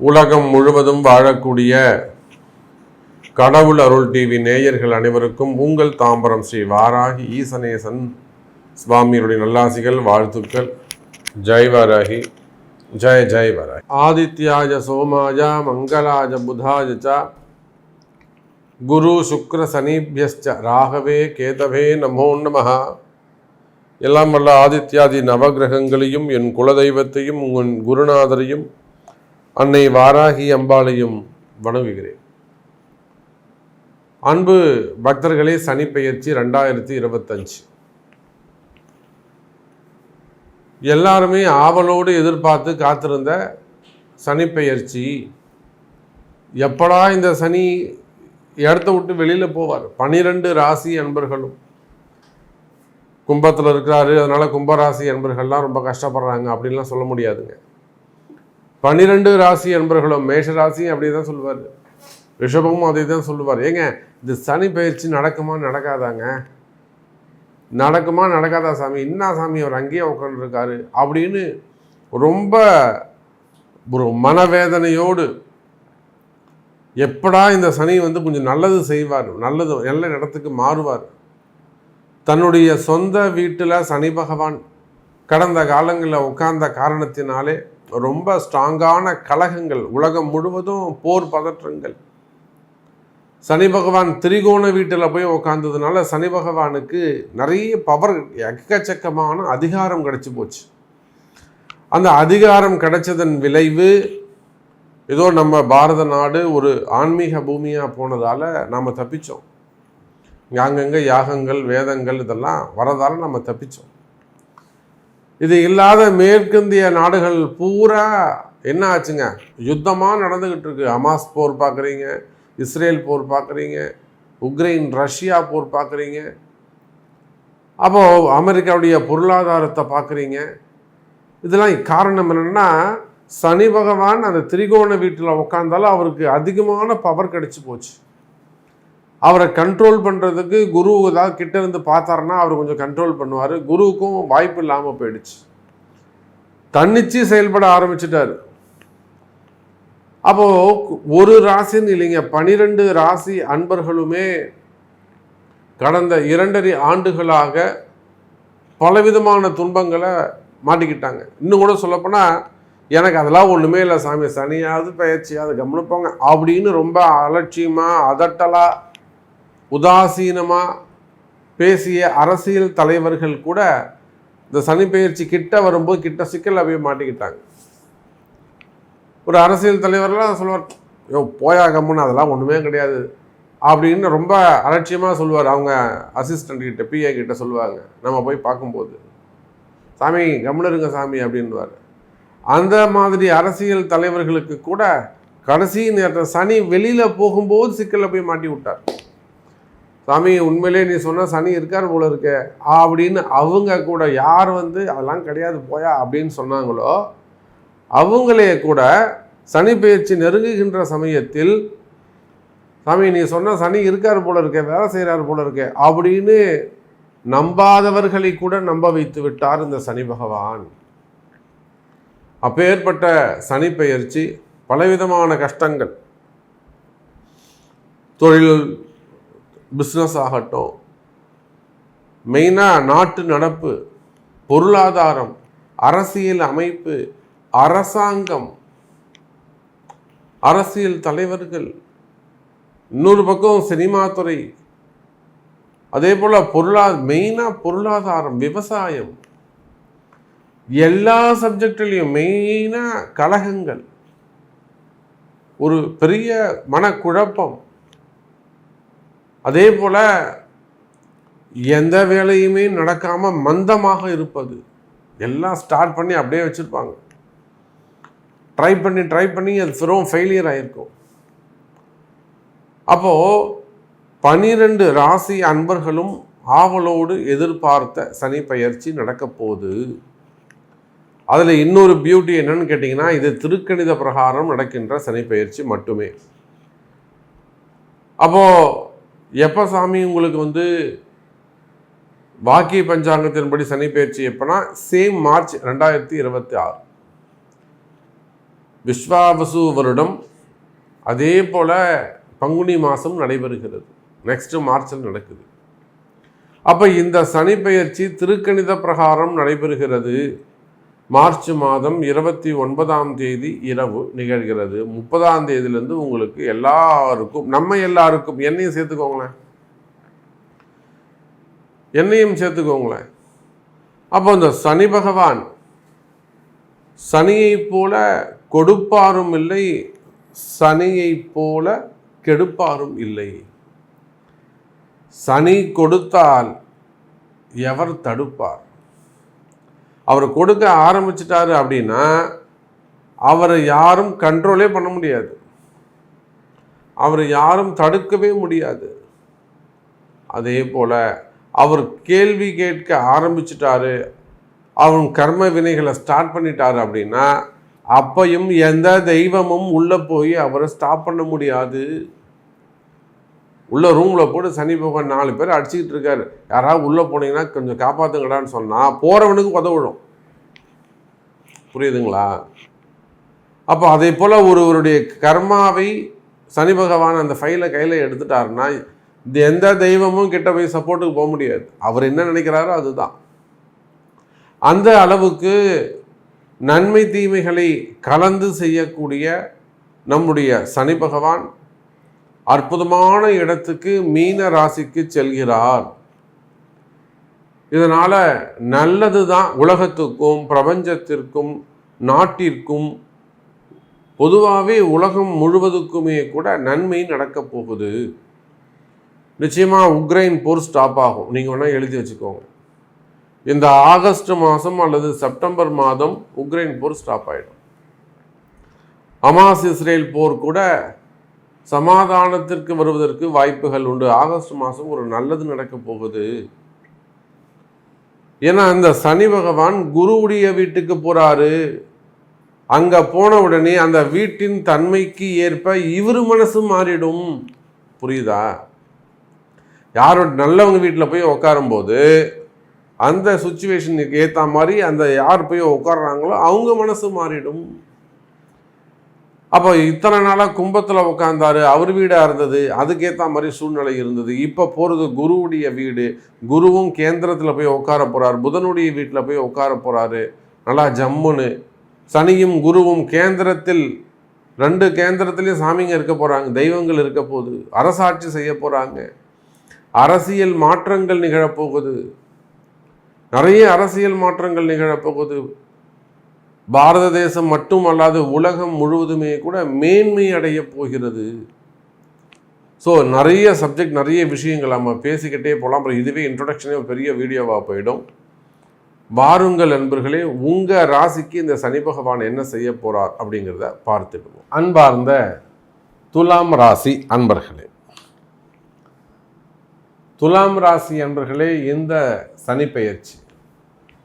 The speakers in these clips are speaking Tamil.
உலகம் முழுவதும் வாழக்கூடிய கடவுள் அருள் டிவி நேயர்கள் அனைவருக்கும் உங்கள் தாம்பரம் ஸ்ரீ வாராகி ஈசனேசன் சுவாமியுடைய நல்லாசிகள் வாழ்த்துக்கள். ஜெய் வாராகி. ஜெய ஜெய் வாராகி. ஆதித்யாஜ சோமாய மங்களாஜ புதாஜ ச. குரு சுக்ர சனிபியஸ்ச. ராகவே கேதவே நமோ நமஹ. எல்லாம் வல்ல ஆதித்யாதி நவகிரகங்களையும் என் குலதெய்வத்தையும் உன் குருநாதரையும் அன்னை வாராகி அம்பாளையும் வணங்குகிறேன். அன்பு பக்தர்களே சனிப்பெயர்ச்சி ரெண்டாயிரத்தி இருபத்தஞ்சு. எல்லாருமே ஆவலோடு எதிர்பார்த்து காத்திருந்த சனிப்பெயர்ச்சி எப்படா இந்த சனி இடத்த விட்டு வெளியில் போவார்? பனிரெண்டு ராசி அன்பர்களும் கும்பத்தில் இருக்கிறாரு. அதனால கும்பராசி அன்பர்கள்லாம் ரொம்ப கஷ்டப்படுறாங்க. அப்படின்லாம் சொல்ல முடியாதுங்க. பன்னிரெண்டு ராசி அன்பர்களும் மேஷ ராசியும் அப்படி தான் சொல்லுவார். ரிஷபமும் அதே தான் சொல்லுவார். ஏங்க இந்த சனி பயிற்சி நடக்குமா நடக்காதாங்க? நடக்குமா நடக்காதா சாமி? இன்னா சாமி அவர் அங்கேயே உட்காந்துருக்காரு அப்படின்னு ரொம்ப ஒரு மனவேதனையோடு எப்படா இந்த சனி வந்து கொஞ்சம் நல்லது செய்வார் நல்லது நல்ல இடத்துக்கு மாறுவார். தன்னுடைய சொந்த வீட்டில் சனி பகவான் கடந்த காலங்களில் உட்கார்ந்த காரணத்தினாலே ரொம்ப ஸ்ட்ராங்கான கலகங்கள் உலகம் முழுவதும் போர் பதற்றங்கள். சனி பகவான் திரிகோண வீட்டில் போய் உட்காந்ததுனால சனி பகவானுக்கு நிறைய பவர் எக்கச்சக்கமான அதிகாரம் கிடைச்சி போச்சு. அந்த அதிகாரம் கிடைச்சதன் விளைவு ஏதோ நம்ம பாரத நாடு ஒரு ஆன்மீக பூமியாக போனதால் நாம் தப்பித்தோம் அங்கங்கே யாகங்கள் வேதங்கள் இதெல்லாம் வரதால் நம்ம தப்பித்தோம் இது இல்லாத மேற்கிந்திய நாடுகள் பூரா என்ன ஆச்சுங்க? யுத்தமாக நடந்துக்கிட்டு இருக்கு. அமாஸ் போர் பார்க்குறீங்க இஸ்ரேல் போர் பார்க்குறீங்க உக்ரைன் ரஷ்யா போர் பார்க்குறீங்க. அப்போது அமெரிக்காவுடைய பொருளாதாரத்தை பார்க்குறீங்க. இதெல்லாம் காரணம் என்னென்னா சனி பகவான் அந்த திரிகோண வீட்டில் உட்காந்தாலும் அவருக்கு அதிகமான பவர் கிடச்சி போச்சு. அவரை கண்ட்ரோல் பண்ணுறதுக்கு குரு ஏதாவது கிட்ட இருந்து பார்த்தாருன்னா அவர் கொஞ்சம் கண்ட்ரோல் பண்ணுவார். குருவுக்கும் வாய்ப்பு இல்லாமல் போயிடுச்சு. தன்னிச்சு செயல்பட ஆரம்பிச்சிட்டாரு. அப்போ ஒரு ராசின்னு இல்லைங்க பனிரெண்டு ராசி அன்பர்களுமே கடந்த இரண்டரை ஆண்டுகளாக பலவிதமான துன்பங்களை மாட்டிக்கிட்டாங்க. இன்னும் கூட சொல்லப்போனால் எனக்கு அதெல்லாம் ஒன்றுமே இல்லை சாமி சனியாவது பயிற்சியாவது கவனிப்பாங்க அப்படின்னு ரொம்ப அலட்சியமாக அதட்டலாக உதாசீனமாக பேசிய அரசியல் தலைவர்கள் கூட இந்த சனிப்பெயர்ச்சி கிட்ட வரும்போது கிட்ட சிக்கல் அப்படியே மாட்டிக்கிட்டாங்க. ஒரு அரசியல் தலைவர்லாம் சொல்லுவார் ஐயோ போயா அதெல்லாம் ஒன்றுமே கிடையாது அப்படின்னு ரொம்ப அலட்சியமாக சொல்லுவார். அவங்க அசிஸ்டண்ட் கிட்ட பிஏ கிட்ட சொல்லுவாங்க. நம்ம போய் பார்க்கும்போது சாமி கம்னருங்க சாமி அப்படின்வார் அந்த மாதிரி அரசியல் தலைவர்களுக்கு கூட கடைசி நேரத்தில் சனி வெளியில் போகும்போது சிக்கலில் போய் மாட்டி விட்டார். சாமி உண்மையிலே நீ சொன்ன சனி இருக்கார் போல இருக்க. அப்படின்னு அவங்க கூட யார் வந்து அதெல்லாம் கிடையாது போயா அப்படின்னு சொன்னாங்களோ அவங்களே கூட சனி பயிற்சி நெருங்குகின்ற சமயத்தில் சாமி நீ சொன்ன சனி இருக்கார் போல இருக்க வேலை செய்கிறார் போல இருக்க அப்படின்னு நம்பாதவர்களை கூட நம்ப வைத்து விட்டார் இந்த சனி பகவான். அப்பேற்பட்ட சனி பயிற்சி பலவிதமான கஷ்டங்கள். தொழில் பிஸ்னஸ் ஆகட்டும். மெயினாக நாட்டு நடப்பு பொருளாதாரம் அரசியல் அமைப்பு அரசாங்கம். அரசியல் தலைவர்கள் இன்னொரு பக்கம் சினிமா துறை. அதே போல் பொருளா மெயினாக பொருளாதாரம் விவசாயம். எல்லா சப்ஜெக்ட்லேயும் மெயினாக கழகங்கள். ஒரு பெரிய மனக்குழப்பம். அதே போல் எந்த வேலையுமே நடக்காமல் மந்தமாக இருப்பது. எல்லாம் ஸ்டார்ட் பண்ணி அப்படியே வச்சுருப்பாங்க. ட்ரை பண்ணி ட்ரை பண்ணி அது வெறும் ஃபெயிலியர் ஆகிருக்கும் அப்போது பனிரெண்டு ராசி அன்பர்களும் ஆவலோடு எதிர்பார்த்த சனி பயிற்சி நடக்க போகுது. அதில் இன்னொரு பியூட்டி என்னன்னு கேட்டிங்கன்னா இது திருக்கணித பிரகாரம் நடக்கின்ற சனி பயிற்சி மட்டுமே. அப்போது எப்போ சாமி உங்களுக்கு வந்து வாக்கிய பஞ்சாங்கத்தின்படி சனி பயிற்சி எப்போனா சேம் மார்ச் ரெண்டாயிரத்தி இருபத்தி ஆறு. விஸ்வாவசு வருடம் அதே போல் பங்குனி மாதம் நடைபெறுகிறது. நெக்ஸ்ட் மார்ச்சில் நடக்குது. அப்போ இந்த சனி பெயர்ச்சி திருக்கணித பிரகாரம் நடைபெறுகிறது. மார்ச் மாதம் இருபத்தி ஒன்பதாம் தேதி இரவு நிகழ்கிறது. முப்பதாம் தேதியிலேருந்து உங்களுக்கு எல்லாருக்கும் நம்ம எல்லாருக்கும் என்னையும் சேர்த்துக்கோங்களேன். என்னையும் சேர்த்துக்கோங்களேன். அப்போ இந்த சனி பகவான் சனியை போல கொடுப்பாரும் இல்லை சனியை போல கெடுப்பாரும் இல்லை. சனி கொடுத்தால் எவர் தடுப்பார்? அவர் கொடுக்க ஆரம்பிச்சிட்டாரு அப்படின்னா அவரை யாரும் கண்ட்ரோலே பண்ண முடியாது. அவரை யாரும் தடுக்கவே முடியாது. அதே போல் அவர் கேள்வி கேட்க ஆரம்பிச்சிட்டாரு. அவன் கர்ம வினைகளை ஸ்டார்ட் பண்ணிட்டாரு அப்படின்னா அப்பையும் எந்த தெய்வமும் உள்ளே போய் அவரை ஸ்டாப் பண்ண முடியாது. உள்ள ரூமில் போட்டு சனி பகவான் நாலு பேர் அடிச்சுக்கிட்டு இருக்காரு. யாராவது உள்ளே போனீங்கன்னா கொஞ்சம் காப்பாற்றுங்கடான்னு சொன்னால் போகிறவனுக்கு உதவிடும் புரியுதுங்களா? அப்போ அதே போல் ஒருவருடைய கர்மாவை சனி பகவான் அந்த ஃபைலை கையில் எடுத்துட்டாருன்னா இந்த எந்த தெய்வமும் கிட்ட போய் சப்போர்ட்டுக்கு போக முடியாது. அவர் என்ன நினைக்கிறாரோ அதுதான். அந்த அளவுக்கு நன்மை தீமைகளை கலந்து செய்யக்கூடிய நம்முடைய சனி பகவான் அற்புதமான இடத்துக்கு மீன ராசிக்கு செல்கிறார். இதனால் நல்லது தான் உலகத்துக்கும் பிரபஞ்சத்திற்கும் நாட்டிற்கும். பொதுவாகவே உலகம் முழுவதுக்குமே கூட நன்மை நடக்கப் போகுது. நிச்சயமாக உக்ரைன் போர் ஸ்டாப் ஆகும். நீங்கள் வேணால் எழுதி வச்சுக்கோங்க. இந்த ஆகஸ்ட் மாதம் அல்லது செப்டம்பர் மாதம் உக்ரைன் போர் ஸ்டாப் ஆகிடும் அமாஸ் இஸ்ரேல் போர் கூட சமாதானத்திற்கு வருவதற்கு வாய்ப்புகள் உண்டு. ஆகஸ்ட் மாதம் ஒரு நல்லது நடக்க போகுது. ஏன்னா அந்த சனி பகவான் குருவுடைய வீட்டுக்கு போறாரு. அங்க போன உடனே அந்த வீட்டின் தன்மைக்கு ஏற்ப இவர் மனசு மாறிடும். புரியுதா? யாரோட நல்லவங்க வீட்டில் போய் உட்காரும்போது அந்த சுச்சுவேஷனுக்கு ஏற்ற மாதிரி அந்த யார் போய் உட்காடுறாங்களோ அவங்க மனசு மாறிடும். அப்போ இத்தனை நாளாக கும்பத்தில் உட்காந்தாரு அவர் வீடாக இருந்தது அதுக்கேற்ற மாதிரி சூழ்நிலை இருந்தது. இப்போ போகிறது குருவுடைய வீடு குருவும் கேந்திரத்தில் போய் உட்கார போகிறார் புதனுடைய வீட்டில் போய் உட்கார போகிறாரு நல்லா ஜம்முன்னு. சனியும் குருவும் கேந்திரத்தில் ரெண்டு கேந்திரத்துலேயும் சாமிங்க இருக்க போகிறாங்க தெய்வங்கள் இருக்க போகுது அரசாட்சி செய்ய போகிறாங்க அரசியல் மாற்றங்கள் நிகழப்போகுது. நிறைய அரசியல் மாற்றங்கள் நிகழப்போகுது. பாரத தேசம் மட்டும் அல்லாது உலகம் முழுவதுமே கூட மேன்மை அடைய போகிறது. ஸோ நிறைய சப்ஜெக்ட் நிறைய விஷயங்கள் நம்ம பேசிக்கிட்டே போகலாம் அப்புறம் இதுவே இன்ட்ரொடக்ஷனே பெரிய வீடியோவாக போயிடும். வாருங்கள் நண்பர்களே உங்கள் ராசிக்கு இந்த சனி பகவான் என்ன செய்ய போகிறார் அப்படிங்கிறத பார்த்துடுவோம் அன்பார்ந்த துலாம் ராசி அன்பர்களே. துலாம் ராசி அன்பர்களே இந்த சனி பெயர்ச்சி.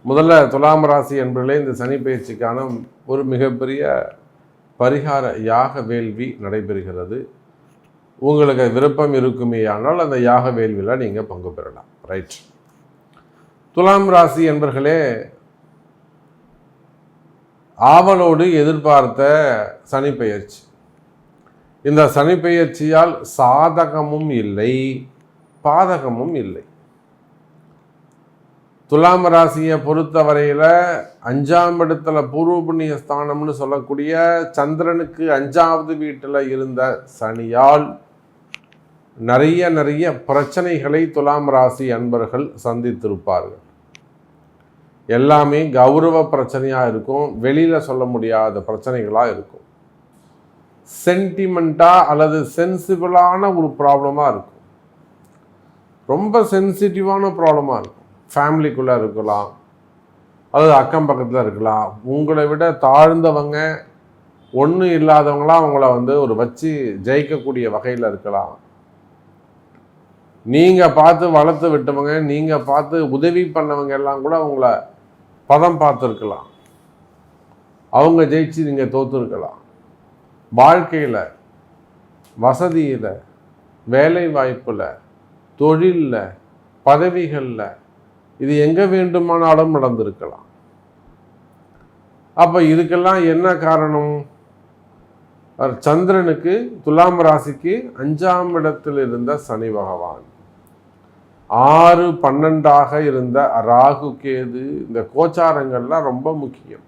முதல்ல துலாம் ராசி என்பர்களே இந்த சனி பயிற்சிக்கான ஒரு மிகப்பெரிய பரிகார யாக வேள்வி நடைபெறுகிறது. உங்களுக்கு விருப்பம் இருக்குமே ஆனால் அந்த யாக வேள்வியில் நீங்கள் பங்கு பெறலாம். ரைட் துலாம் ராசி என்பர்களே ஆவலோடு எதிர்பார்த்த சனி பெயர்ச்சி இந்த சனி பெயர்ச்சியால் சாதகமும் இல்லை பாதகமும் இல்லை. துலாம் ராசியை பொறுத்த வரையில் அஞ்சாம் இடத்துல பூர்வ புண்ணிய ஸ்தானம்னு சொல்லக்கூடிய சந்திரனுக்கு அஞ்சாவது வீட்டில் இருந்த சனியால் நிறைய நிறைய பிரச்சனைகளை துலாம் ராசி அன்பர்கள் சந்தித்திருப்பார்கள். எல்லாமே கௌரவ பிரச்சனையாக இருக்கும். வெளியில் சொல்ல முடியாத பிரச்சனைகளாக இருக்கும். சென்டிமெண்ட்டாக அல்லது சென்சிபிளான ஒரு ப்ராப்ளமாக இருக்கும். ரொம்ப சென்சிட்டிவான ப்ராப்ளமாக இருக்கும். ஃபேமிலிக்குள்ளே இருக்கலாம் அதாவது அக்கம் பக்கத்தில் இருக்கலாம். உங்களை விட தாழ்ந்தவங்க ஒன்றும் இல்லாதவங்களாம் அவங்கள வந்து ஒரு வச்சு ஜெயிக்கக்கூடிய வகையில் இருக்கலாம். நீங்கள் பார்த்து வளர்த்து விட்டவங்க நீங்கள் பார்த்து உதவி பண்ணவங்க எல்லாம் கூட அவங்கள பதம் பார்த்துருக்கலாம். அவங்க ஜெயிச்சு நீங்கள் தோற்றுருக்கலாம் வாழ்க்கையில் வசதியில் வேலை வாய்ப்பில் தொழிலில் பதவிகளில் இது எங்கே வேண்டுமானாலும் நடந்திருக்கலாம். அப்போ இதுக்கெல்லாம் என்ன காரணம்? சந்திரனுக்கு துலாம் ராசிக்கு அஞ்சாம் இடத்தில் இருந்த சனி பகவான். ஆறு பன்னெண்டாக இருந்த ராகு கேது இந்த கோச்சாரங்கள்லாம் ரொம்ப முக்கியம்.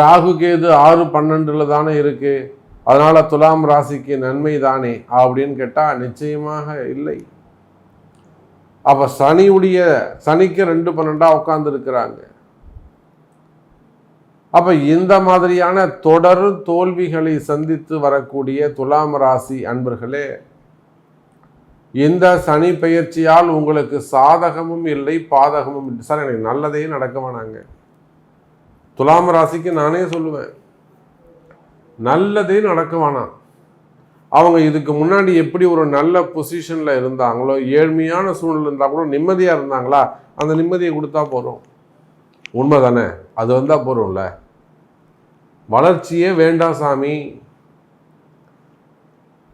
ராகு கேது ஆறு பன்னெண்டுல தானே இருக்கு. அதனால துலாம் ராசிக்கு நன்மை தானே அப்படின்னு கேட்டா நிச்சயமாக இல்லை. அப்போ சனியுடைய சனிக்கு ரெண்டு பன்னெண்டாக உட்காந்துருக்கிறாங்க அப்போ இந்த மாதிரியான தொடர் தோல்விகளை சந்தித்து வரக்கூடிய துலாம் ராசி அன்பர்களே இந்த சனி பயிற்சியால் உங்களுக்கு சாதகமும் இல்லை பாதகமும் இல்லை. சார் எனக்கு நல்லதே நடக்க வேணாங்க துலாம் ராசிக்கு நானே சொல்லுவேன் நல்லதே நடக்க வேணாம் அவங்க இதுக்கு முன்னாடி எப்படி ஒரு நல்ல பொசிஷனில் இருந்தாங்களோ ஏழ்மையான சூழ்நிலை இருந்தால் கூட நிம்மதியாக இருந்தாங்களா அந்த நிம்மதியை கொடுத்தா போகிறோம் உண்மை தானே அது வந்தால் போகிறோம்ல வளர்ச்சியே வேண்டாம் சாமி.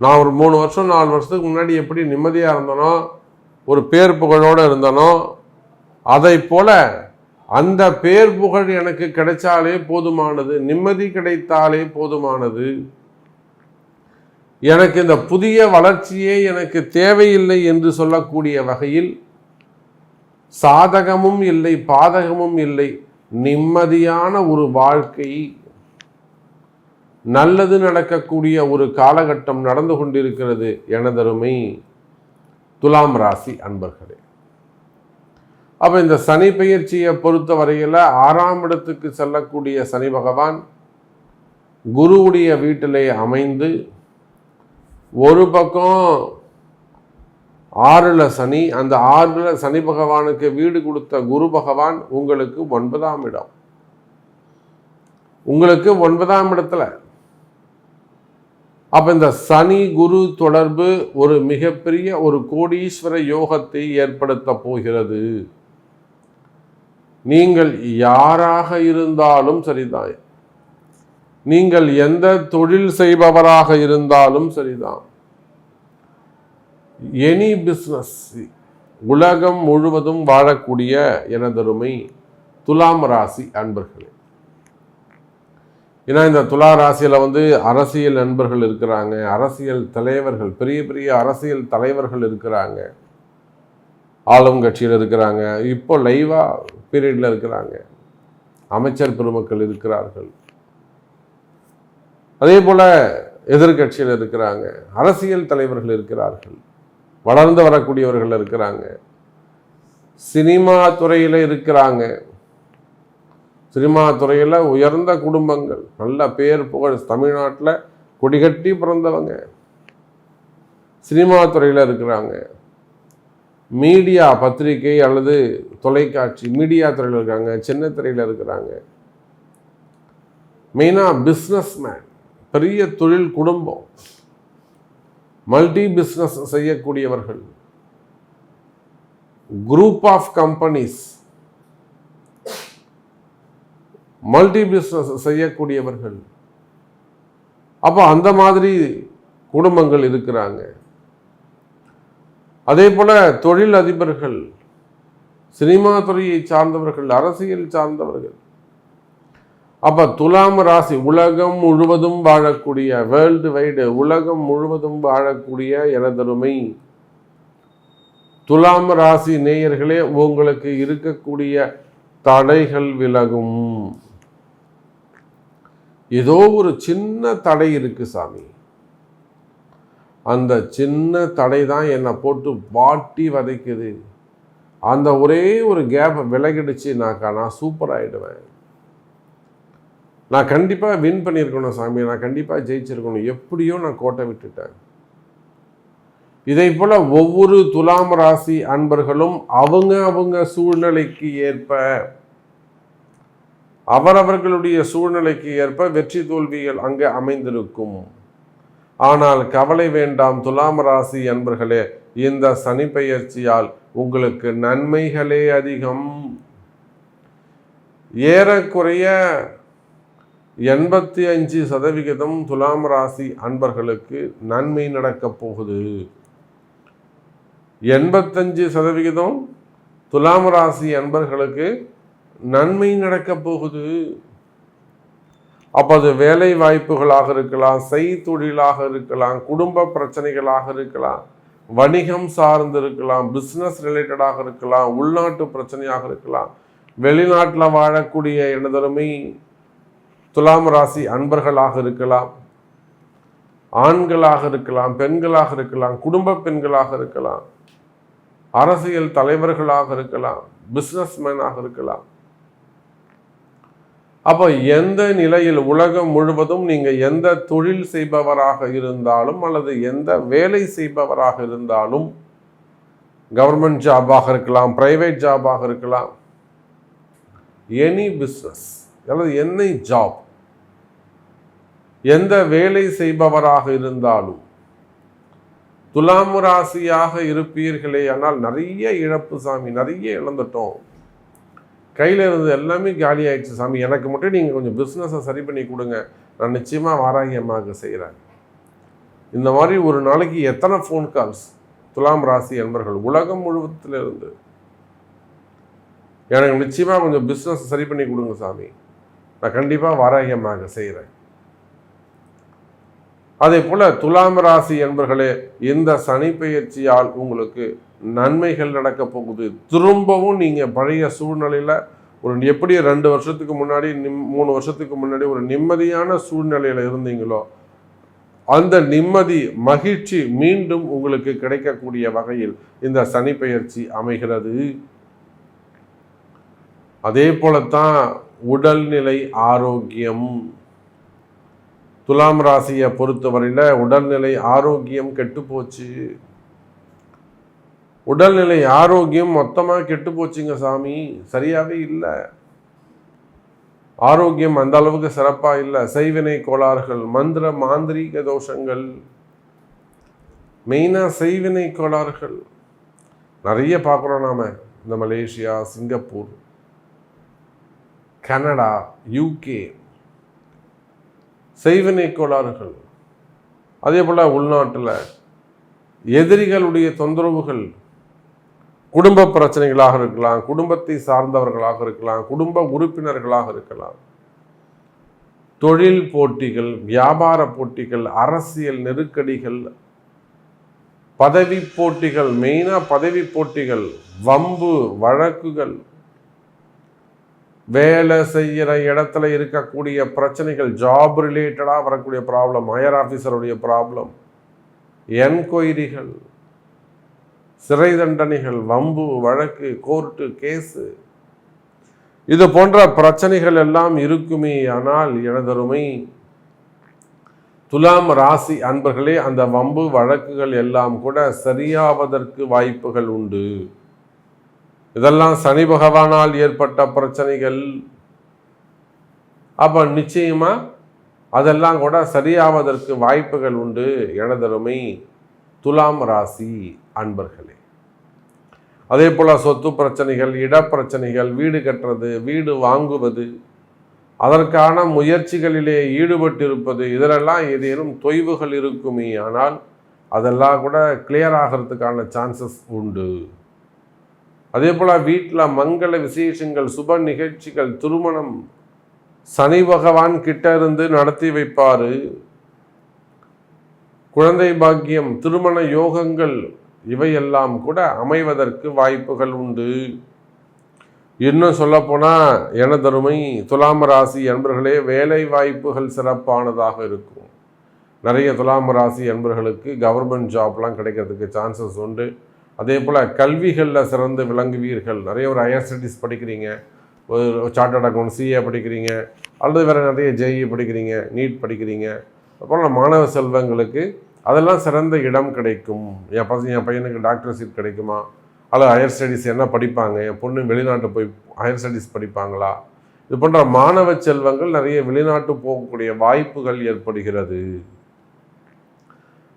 நான் ஒரு மூணு வருஷம் நாலு வருஷத்துக்கு முன்னாடி எப்படி நிம்மதியாக இருந்தனோ ஒரு பேர் புகழோடு இருந்தனோ அதை போல அந்த பேர் புகழ் எனக்கு கிடைச்சாலே போதுமானது நிம்மதி கிடைத்தாலே போதுமானது. எனக்கு இந்த புதிய வளர்ச்சியே எனக்கு தேவையில்லை என்று சொல்லக்கூடிய வகையில் சாதகமும் இல்லை பாதகமும் இல்லை. நிம்மதியான ஒரு வாழ்க்கை நல்லது நடக்கக்கூடிய ஒரு காலகட்டம் நடந்து கொண்டிருக்கிறது எனதருமை துலாம் ராசி அன்பர்களே. அப்போ இந்த சனி பயிற்சியை பொறுத்த வரையில் ஆறாம் இடத்துக்கு செல்லக்கூடிய சனி பகவான் குருவுடைய வீட்டிலே அமைந்து ஒரு பக்கம் ஆறில் சனி அந்த ஆறில் சனி பகவானுக்கு வீடு கொடுத்த குரு பகவான் உங்களுக்கு ஒன்பதாம் இடம். உங்களுக்கு ஒன்பதாம் இடத்துல. அப்ப இந்த சனி குரு தொடர்பு ஒரு மிகப்பெரிய ஒரு கோடீஸ்வர யோகத்தை ஏற்படுத்த போகிறது. நீங்கள் யாராக இருந்தாலும் சரிதான். நீங்கள் எந்த தொழில் செய்பவராக இருந்தாலும் சரிதான். எனி பிஸ்னஸ் உலகம் முழுவதும் வாழக்கூடிய எனதருமை துலாம் ராசி அன்பர்களே. ஏன்னா இந்த துலா ராசியில் வந்து அரசியல் நண்பர்கள் இருக்கிறாங்க அரசியல் தலைவர்கள் பெரிய பெரிய அரசியல் தலைவர்கள் இருக்கிறாங்க. ஆளும் கட்சியில் இருக்கிறாங்க இப்போ லைவாக பீரியடில் இருக்கிறாங்க. அமைச்சர் பெருமக்கள் இருக்கிறார்கள். அதே போல் எதிர்கட்சியில் இருக்கிறாங்க அரசியல் தலைவர்கள் இருக்கிறார்கள் வளர்ந்து வரக்கூடியவர்கள் இருக்கிறாங்க சினிமா துறையில் இருக்கிறாங்க. சினிமா துறையில் உயர்ந்த குடும்பங்கள் நல்ல பேர் புகழ் தமிழ்நாட்டில் கொடிகட்டி பிறந்தவங்க. சினிமா துறையில் இருக்கிறாங்க. மீடியா பத்திரிகை அல்லது தொலைக்காட்சி மீடியா துறையில் இருக்காங்க சின்ன துறையில் இருக்கிறாங்க. மெயினாக பிஸ்னஸ் மேன் பெரிய தொழில் குடும்பம் மல்டி பிஸ்னஸ் செய்யக்கூடியவர்கள் group of companies multi business செய்யக்கூடியவர்கள். அப்போ அந்த மாதிரி குடும்பங்கள் இருக்கிறாங்க. அதே போல தொழில் அதிபர்கள் சினிமா துறையை சார்ந்தவர்கள் அரசியல் சார்ந்தவர்கள் அப்ப துலாம் ராசி உலகம் முழுவதும் வாழக்கூடிய வேர்ல்டு வைடு உலகம் முழுவதும் வாழக்கூடிய எனதருமை. துலாம் ராசி நேயர்களே உங்களுக்கு இருக்கக்கூடிய தடைகள் விலகும். ஏதோ ஒரு சின்ன தடை இருக்கு சாமி. அந்த சின்ன தடை தான் என்னை போட்டு வாட்டி வதைக்குது. அந்த ஒரே ஒரு கேப் விலகிடுச்சு நான் சூப்பர் ஆகிடுவேன் நான் கண்டிப்பாக வின் பண்ணியிருக்கணும் சாமி நான் கண்டிப்பாக ஜெயிச்சிருக்கணும். எப்படியோ நான் கோட்டை விட்டுட்டேன். இதை போல ஒவ்வொரு துலாம் ராசி அன்பர்களும் அவங்க அவங்க சூழ்நிலைக்கு ஏற்ப அவரவர்களுடைய சூழ்நிலைக்கு ஏற்ப வெற்றி தோல்விகள் அங்கே அமைந்திருக்கும். ஆனால் கவலை வேண்டாம் துலாம் ராசி அன்பர்களே இந்த சனி பயிற்சியால் உங்களுக்கு நன்மைகளே அதிகம். ஏறக்குறைய எண்பத்தி அஞ்சு சதவிகிதம் துலாம் ராசி அன்பர்களுக்கு நன்மை நடக்கப் போகுது. எண்பத்தஞ்சு சதவிகிதம் துலாம் ராசி அன்பர்களுக்கு நன்மை நடக்கப் போகுது. அப்போ அது வேலை வாய்ப்புகளாக இருக்கலாம் செய்தொழிலாக இருக்கலாம் குடும்ப பிரச்சனைகளாக இருக்கலாம் வணிகம் சார்ந்து இருக்கலாம் பிஸ்னஸ் ரிலேட்டடாக இருக்கலாம் உள்நாட்டு பிரச்சனையாக இருக்கலாம் வெளிநாட்டில் வாழக்கூடிய எனதருமை துலாம் ராசி அன்பர்களாக இருக்கலாம் ஆண்களாக இருக்கலாம் பெண்களாக இருக்கலாம் குடும்ப பெண்களாக இருக்கலாம் அரசியல் தலைவர்களாக இருக்கலாம் பிஸ்னஸ்மேனாக இருக்கலாம். அப்போ எந்த நிலையில் உலகம் முழுவதும் நீங்கள் எந்த தொழில் செய்பவராக இருந்தாலும் அல்லது எந்த வேலை செய்பவராக இருந்தாலும் கவர்மெண்ட் ஜாபாக இருக்கலாம் பிரைவேட் ஜாபாக இருக்கலாம் எனி பிஸ்னஸ் அல்லது என்னை ஜாப் எந்த வேலை செய்பவராக இருந்தாலும் துலாம் ராசியாக இருப்பீர்களே ஆனால் நிறைய இழப்பு சாமி நிறைய இழந்துட்டோம். கையில் இருந்தது எல்லாமே காலி ஆயிடுச்சு சாமி. எனக்கு மட்டும் நீங்கள் கொஞ்சம் பிஸ்னஸை சரி பண்ணி கொடுங்க. நான் நிச்சயமாக வாராகி அம்மாவுக்கு செய்கிறேன் இந்த மாதிரி ஒரு நாளைக்கு எத்தனை ஃபோன் கால்ஸ் துலாம் ராசி என்பர்கள் உலகம் முழுவதுல எனக்கு நிச்சயமாக கொஞ்சம் பிஸ்னஸ் சரி பண்ணி கொடுங்க சாமி. நான் கண்டிப்பாக வாராகி செய்கிறேன் அதே போல் துலாம் ராசி என்பர்களே இந்த சனி பயிற்சியால் உங்களுக்கு நன்மைகள் நடக்க போகுது. திரும்பவும் நீங்கள் பழைய சூழ்நிலையில் ஒரு எப்படி ரெண்டு வருஷத்துக்கு முன்னாடி நிம் மூணு வருஷத்துக்கு முன்னாடி ஒரு நிம்மதியான சூழ்நிலையில் இருந்தீங்களோ அந்த நிம்மதி மகிழ்ச்சி மீண்டும் உங்களுக்கு கிடைக்கக்கூடிய வகையில் இந்த சனி பயிற்சி அமைகிறது. அதே போலத்தான் உடல்நிலை ஆரோக்கியம். துலாம் ராசியை பொறுத்தவரையில் உடல்நிலை ஆரோக்கியம் கெட்டு போச்சு. உடல்நிலை ஆரோக்கியம் மொத்தமாக கெட்டு போச்சுங்க சாமி. சரியாகவே இல்லை. ஆரோக்கியம் அந்த அளவுக்கு சிறப்பாக இல்லை. செய்வினை கோளாறுகள் மந்திர மாந்திரீக தோஷங்கள். மெயினாக செய்வினை கோளாறுகள். நிறைய பார்க்குறோம் நாம். இந்த மலேசியா சிங்கப்பூர். கனடா யூகே செய்வினை கோளாறுகள். அதே போல் உள்நாட்டில் எதிரிகளுடைய தொந்தரவுகள் குடும்ப பிரச்சனைகளாக இருக்கலாம் குடும்பத்தை சார்ந்தவர்களாக இருக்கலாம் குடும்ப உறுப்பினர்களாக இருக்கலாம். தொழில் போட்டிகள் வியாபார போட்டிகள் அரசியல் நெருக்கடிகள் பதவி போட்டிகள் மெயினாக பதவி போட்டிகள் வம்பு வழக்குகள் வேலை செய்கிற இடத்துல இருக்கக்கூடிய பிரச்சனைகள் ஜாப் ரிலேட்டடாக வரக்கூடிய ப்ராப்ளம் ஹையர் ஆஃபீஸருடைய ப்ராப்ளம் என்கொயரிகள் சிறை தண்டனைகள் வம்பு வழக்கு கோர்ட்டு கேஸு இது போன்ற பிரச்சனைகள் எல்லாம் இருக்குமே ஆனால் எனதருமை துலாம் ராசி அன்பர்களே அந்த வம்பு வழக்குகள் எல்லாம் கூட சரியாவதற்கு வாய்ப்புகள் உண்டு. இதெல்லாம் சனி பகவானால் ஏற்பட்ட பிரச்சனைகள். அப்போ நிச்சயமா அதெல்லாம் கூட சரியாவதற்கு வாய்ப்புகள் உண்டு. எனதருமை துலாம் ராசி அன்பர்களே. அதே போல் சொத்து பிரச்சனைகள் இடப்பிரச்சனைகள் வீடு கட்டுறது வீடு வாங்குவது அதற்கான முயற்சிகளிலே ஈடுபட்டிருப்பது இதிலெல்லாம் ஏதேனும் தொய்வுகள் இருக்குமே. ஆனால் அதெல்லாம் கூட கிளியர் ஆகிறதுக்கான சான்சஸ் உண்டு. அதே போல் வீட்டில் மங்கள விசேஷங்கள் சுப நிகழ்ச்சிகள் திருமணம். சனி பகவான் கிட்ட இருந்து நடத்தி வைப்பார். குழந்தை பாக்கியம் திருமண யோகங்கள் இவையெல்லாம் கூட அமைவதற்கு வாய்ப்புகள் உண்டு. இன்னும் சொல்லப்போனால் எனதருமை துலாம ராசி என்பர்களே வேலை வாய்ப்புகள் சிறப்பானதாக இருக்கும். நிறைய துலாம ராசி என்பர்களுக்கு கவர்மெண்ட் ஜாப்லாம் கிடைக்கிறதுக்கு சான்சஸ் உண்டு. அதே போல் கல்விகளில் சிறந்து விளங்குவீர்கள். நிறைய ஒரு ஹையர் ஸ்டடீஸ் படிக்கிறீங்க. ஒரு சார்ட்டர்ட் அக்கௌண்ட் சிஏ படிக்கிறீங்க. அல்லது வேறு நிறைய ஜேஇ படிக்கிறீங்க நீட் படிக்கிறீங்க. அப்புறம் மாணவ செல்வங்களுக்கு அதெல்லாம் சிறந்த இடம் கிடைக்கும். என் பசங்க என் பையனுக்கு டாக்டர் சீட் கிடைக்குமா? அல்லது ஹையர் ஸ்டடீஸ் என்ன படிப்பாங்க? என் பொண்ணு வெளிநாட்டு போய் ஹையர் ஸ்டடீஸ் படிப்பாங்களா? இது போன்ற மாணவ செல்வங்கள் நிறைய வெளிநாட்டு போகக்கூடிய வாய்ப்புகள் ஏற்படுகிறது.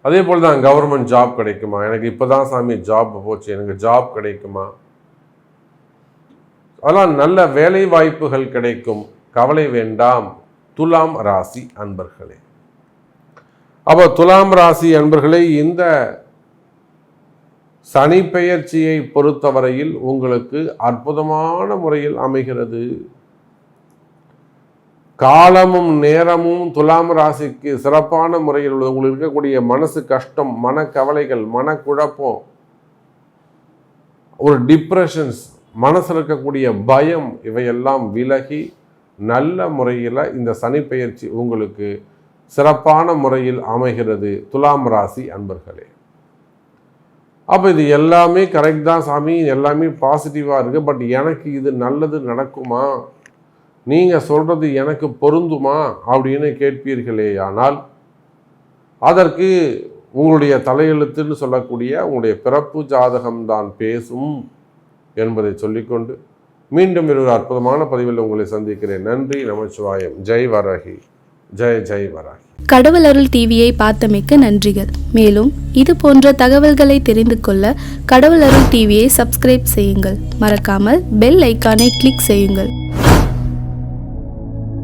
அதே போல் தான் கவர்மெண்ட் ஜாப் கிடைக்குமா? எனக்கு இப்போ தான் சாமி ஜாப் போச்சு எனக்கு ஜாப் கிடைக்குமா? அதெல்லாம் நல்ல வேலை வாய்ப்புகள் கிடைக்கும். கவலை வேண்டாம். துலாம் ராசி அன்பர்களே. அப்போ துலாம் ராசி அன்பர்களே இந்த சனி பெயர்ச்சியை பொறுத்தவரையில் உங்களுக்கு அற்புதமான முறையில் அமைகிறது. காலமும் நேரமும் துலாம் ராசிக்கு சிறப்பான முறையில் உள்ளது. உங்களுக்கு இருக்கக்கூடிய மனசு கஷ்டம் மனக்கவலைகள் மனக்குழப்பம் ஒரு டிப்ரெஷன்ஸ் மனசில் இருக்கக்கூடிய பயம் இவையெல்லாம் விலகி நல்ல முறையில் இந்த சனி பயிற்சி உங்களுக்கு சிறப்பான முறையில் அமைகிறது. துலாம் ராசி அன்பர்களே. அப்போ இது எல்லாமே கரெக்ட் தான் சாமி. எல்லாமே பாசிட்டிவாக இருக்குது பட் எனக்கு இது நல்லது நடக்குமா? நீங்கள் சொல்கிறது எனக்கு பொருந்துமா அப்படின்னு கேட்பீர்களேயானால் அதற்கு உங்களுடைய தலையெழுத்துன்னு சொல்லக்கூடிய உங்களுடைய பிறப்பு ஜாதகம்தான் பேசும் என்பதை சொல்லிக்கொண்டு மீண்டும் இருவர் அற்புதமான பதிவில் உங்களை சந்திக்கிறேன். நன்றி நமச்சிவாயம். ஜெய் வரகி. ஜெய் ஜெய் வரகி. கடவுள் அருள் டிவியை பார்த்தமைக்கு நன்றிகள். மேலும் இது போன்ற தகவல்களை தெரிந்து கொள்ள கடவுள் அருள் டிவியை சப்ஸ்கிரைப் செய்யுங்கள். மறக்காமல் பெல் ஐக்கானை கிளிக் செய்யுங்கள்.